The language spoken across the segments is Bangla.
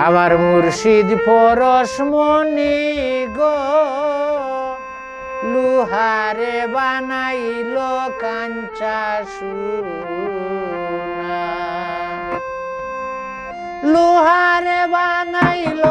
আবার মুর্শিদ পরশমণি গো লুহারে বানাইল কাঞ্চা সুনা লুহারে বানাইল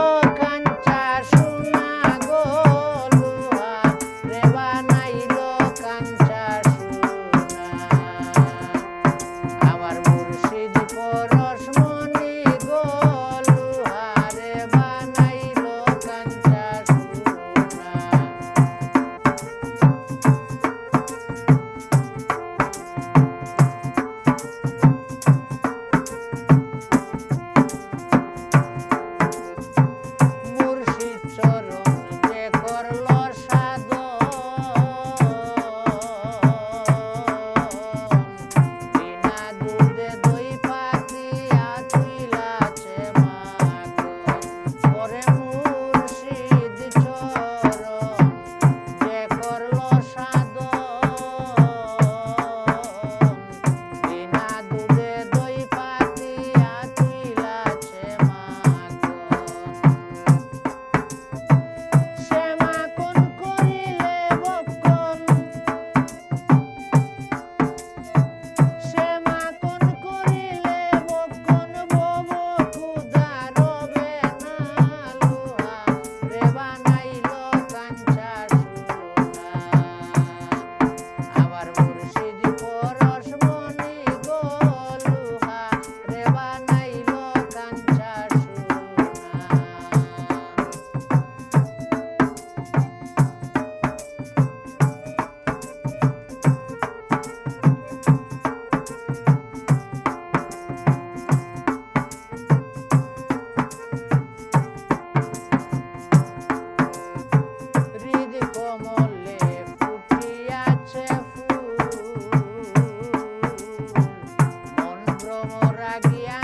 মোরা গিয়া